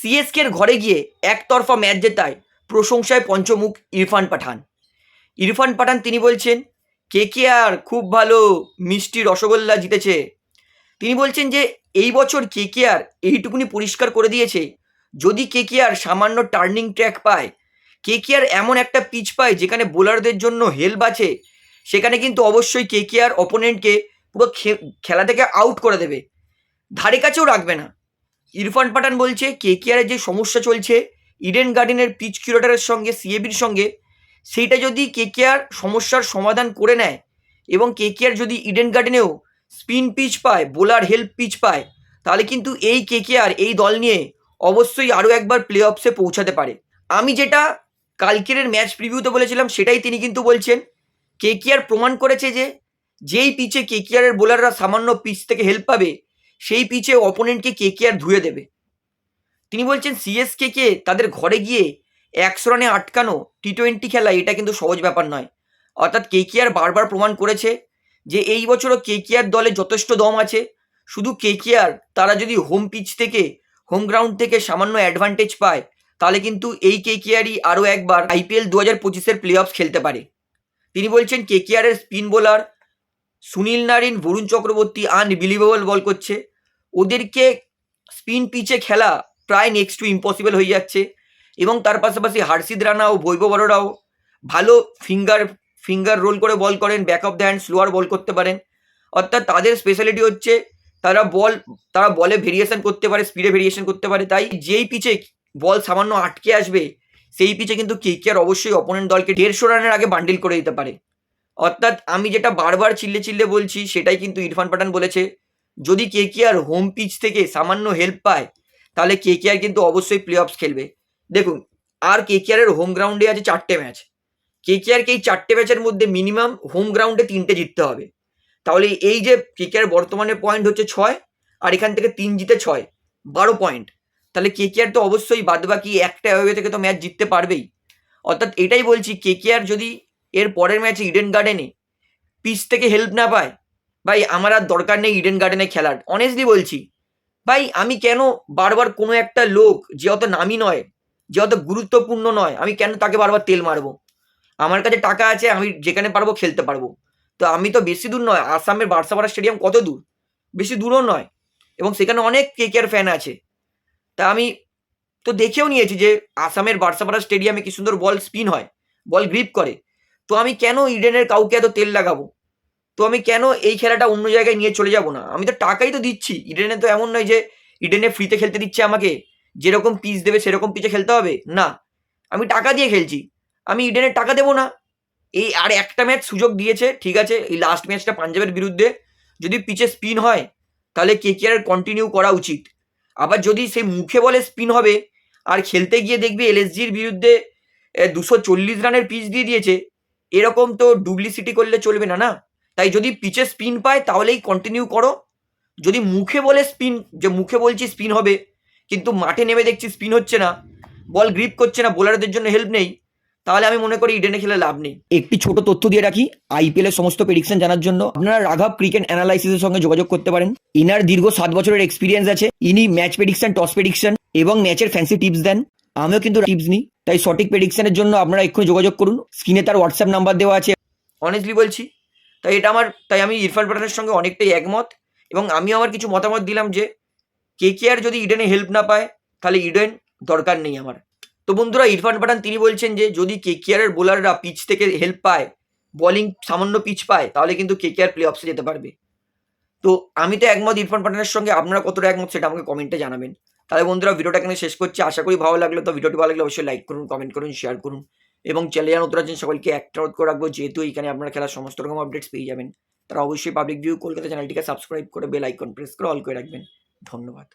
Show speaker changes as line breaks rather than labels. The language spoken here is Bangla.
সিএসকের ঘরে গিয়ে একতরফা ম্যাচ জেতায় প্রশংসায় পঞ্চমুখ ইরফান পাঠান। ইরফান পাঠান তিনি বলছেন, কে কে আর খুব ভালো মিষ্টি রসগোল্লা জিতেছে? তিনি বলছেন যে, এই বছর কে কে আর এইটুকুনি পরিষ্কার করে দিয়েছে। যদি কে কে আর সামান্য টার্নিং ট্র্যাক পায়, কে কে আর এমন একটা পিচ পায় যেখানে বোলারদের জন্য হেল্প আছে, সেখানে কিন্তু অবশ্যই কে কে আর অপোনেন্টকে পুরো খেলা থেকে আউট করে দেবে। ধারে কাছেও রাখবে না। ইরফান পাঠান বলছে কে কে যে সমস্যা চলছে, ইডেন গার্ডেনের পিচ কিউরেটারের সঙ্গে, সিএবির সঙ্গে, সেইটা যদি কে কে আর সমস্যার সমাধান করে নেয় এবং কে কে আর যদি ইডেন গার্ডেনেও স্পিন পিচ পায়, বোলার হেল্প পিচ পায়, তাহলে কিন্তু এই কে কে আর এই দল নিয়ে অবশ্যই আরও একবার প্লে অফসে পৌঁছাতে পারে। আমি যেটা কালকের ম্যাচ প্রিভিউতে বলেছিলাম, সেটাই তিনি কিন্তু বলছেন কে কে আর প্রমাণ করেছে যে, যেই পিচে কে কে আরের বোলাররা সামান্য পিচ থেকে হেল্প পাবে সেই পিচে অপোনেন্টকে কে কে আর ধুয়ে দেবে? তিনি বলছেন সিএসকে কে তাদের ঘরে গিয়ে একশো রানে আটকানো টি টোয়েন্টি খেলা, এটা কিন্তু সহজ ব্যাপার নয়। অর্থাৎ কে কে আর বারবার প্রমাণ করেছে যে এই বছরও কে কে আর দলে যথেষ্ট দম আছে। শুধু কে কে আর, তারা যদি হোম পিচ থেকে হোম গ্রাউন্ড থেকে সামান্য অ্যাডভান্টেজ পায়, তাহলে কিন্তু এই কে কে আরই আরও একবার আইপিএল দু হাজার পঁচিশের প্লে অফ খেলতে পারে। তিনি বলছেন, K K আরের spin bowler Sunil Narine, Varun Chakravarthy unbelievable ball করছে। ওদেরকে স্পিন পিচে খেলা প্রায় নেক্সট টু ইম্পসিবল হয়ে যাচ্ছে। এবং তার পাশাপাশি হার্ষিদ রানা ও বৈভব বড়রাও ভালো ফিঙ্গার ফিঙ্গার রোল করে বল করেন back of the hand slower ball করতে পারেন। অর্থাৎ তাদের স্পেশালিটি হচ্ছে তারা বল তারা বলে ভেরিয়েশন করতে পারে স্পিডে ভেরিয়েশন করতে পারে। তাই যেই পিচে বল সামান্য আটকে আসবে, সেই পিচে কিন্তু কেকেআর অবশ্যই অপোনেন্ট দলকে দেড়শো রানের আগে বান্ডিল করে দিতে পারে। অর্থাৎ আমি যেটা বারবার চিল্লে চিল্লে বলছি, সেটাই কিন্তু ইরফান পাঠান বলেছে। যদি কে কে আর হোম পিচ থেকে সামান্য হেল্প পায়, তাহলে কেকেআর কিন্তু অবশ্যই প্লে অফস খেলবে। দেখুন, আর কে কে কেকেআরের হোম গ্রাউন্ডে আছে চারটে ম্যাচ কেকেআরকে এই চারটে ম্যাচের মধ্যে মিনিমাম হোম গ্রাউন্ডে তিনটে জিততে হবে। তাহলে এই যে কে কে আর বর্তমানে পয়েন্ট হচ্ছে ছয়, আর এখান থেকে তিন জিতে ছয়, বারো পয়েন্ট তাহলে কে কে আর তো অবশ্যই বাদবাকি একটা অ্যাওয়ে থেকে তো ম্যাচ জিততে পারবেই। অর্থাৎ এটাই বলছি কে কে আর যদি এর পরের ম্যাচে ইডেন গার্ডেনে পিচ থেকে হেল্প না পায়। ভাই, আমার আর দরকার নেই ইডেন গার্ডেনে খেলার। অনেস্টলি বলছি, ভাই, আমি কেন বারবার কোনো একটা লোক, যে অত নামি নয়, যে অত গুরুত্বপূর্ণ নয়, আমি কেন তাকে বারবার তেল মারবো? আমার কাছে টাকা আছে, আমি যেখানে পারব খেলতে পারব। তো আমি তো বেশি দূর নয়, আসামের বার্সাপাড়া স্টেডিয়াম কত দূর? বেশি দূরও নয়। এবং সেখানে অনেক কেকেআর ফ্যান আছে। তা আমি তো দেখেও নিয়েছি যে আসামের বার্সাপাড়া স্টেডিয়ামে কি সুন্দর বল স্পিন হয় বল গ্রিপ করে। তো আমি কেন ইডেনের কাউকে এত তেল লাগাবো? তো আমি কেন এই খেলাটা অন্য জায়গায় নিয়ে চলে যাব না? আমি তো টাকাই তো দিচ্ছি। ইডেনে তো এমন নয় যে ইডেনে ফ্রিতে খেলতে দিচ্ছে আমাকে। যেরকম পিচ দেবে সেরকম পিচে খেলতে হবে? না। আমি টাকা দিয়ে খেলছি। আমি ইডেনের টাকা দেবো না। এই আর একটা ম্যাচ সুযোগ দিয়েছে, ঠিক আছে? এই লাস্ট ম্যাচটা পাঞ্জাবের বিরুদ্ধে। যদি পিচে স্পিন হয়, তাহলে কে কে আর কন্টিনিউ করা উচিত। আবার যদি সেই মুখে বলে স্পিন হবে, আর খেলতে গিয়ে দেখবি এলএসজির বিরুদ্ধে দুশো চল্লিশ রানের পিচ দিয়ে দিয়েছে। এরকম তো ডুপ্লিসিটি করলে চলবে না না? তাই যদি পিচে স্পিন পায়, তাহলেই কন্টিনিউ করো। যদি মুখে বলে স্পিন যে মুখে বলছি স্পিন হবে, কিন্তু মাঠে নেমে দেখছি স্পিন হচ্ছে না বল গ্রিপ করছে না বোলারদের জন্য হেল্প নেই, তাহলে আমি মনে করি ইডেনে খেলে লাভ নেই। একটি ছোট তথ্য দিয়ে রাখি আইপিএল এর সমস্ত প্রেডিকশন জানার জন্য। আপনারা রাঘব ক্রিকেট অ্যানালাইসিসের সঙ্গে যোগাযোগ করতে পারেন। ইনার দীর্ঘ সাত বছরের এক্সপিরিয়েন্স আছে। ইনি ম্যাচ প্রেডিকশন টস প্রেডিকশন এবং ম্যাচের ফ্যান্সি টিপস দেন। আমিও কিন্তু টিপস নিই। তাই সঠিক প্রেডিকশনের জন্য আপনারা এক্ষুনি যোগাযোগ করুন। স্ক্রিনে তার হোয়াটসঅ্যাপ নাম্বার দেওয়া আছে। অনেস্টলি বলছি, তাই এটা আমার, তাই আমি ইরফান পাঠানের সঙ্গে অনেকটাই একমত এবং আমিও আমার কিছু মতামত দিলাম যে কে কে আর যদি ইডেনে হেল্প না পায়, তাহলে ইডেন দরকার নেই আমার। তো বন্ধুরা, ইরফান পাঠান তিনি বলছেন যে, যদি কে কেয়ারের বোলাররা পিচ থেকে হেল্প পায় বলিং সামান্য পিচ পায়, তাহলে কিন্তু কে কেয়ার প্লে অফসে যেতে পারবে। তো আমি তো একমত ইরফান পাঠানের সঙ্গে, আপনারা কতটা একমত সেটা আমাকে কমেন্টে জানাবেন। তাহলে বন্ধুরা ভিডিওটা এখানে শেষ করছি। আশা করি ভালো লাগল। তো ভিডিওটি ভালো লাগলে অবশ্যই লাইক করুন কমেন্ট করুন শেয়ার করুন। এবং চ্যানেলে নতুন আছেন, সকলকে একটা অনুরোধ করে রাখব, যেহেতু এখানে আপনারা খেলার সমস্ত রকম আপডেটস পেয়ে যাবেন, তারা অবশ্যই পাবলিক ভিউ কলকাতা চ্যানেলটিকে সাবস্ক্রাইব করে বেল আইকন প্রেস করে অল করে রাখবেন। ধন্যবাদ।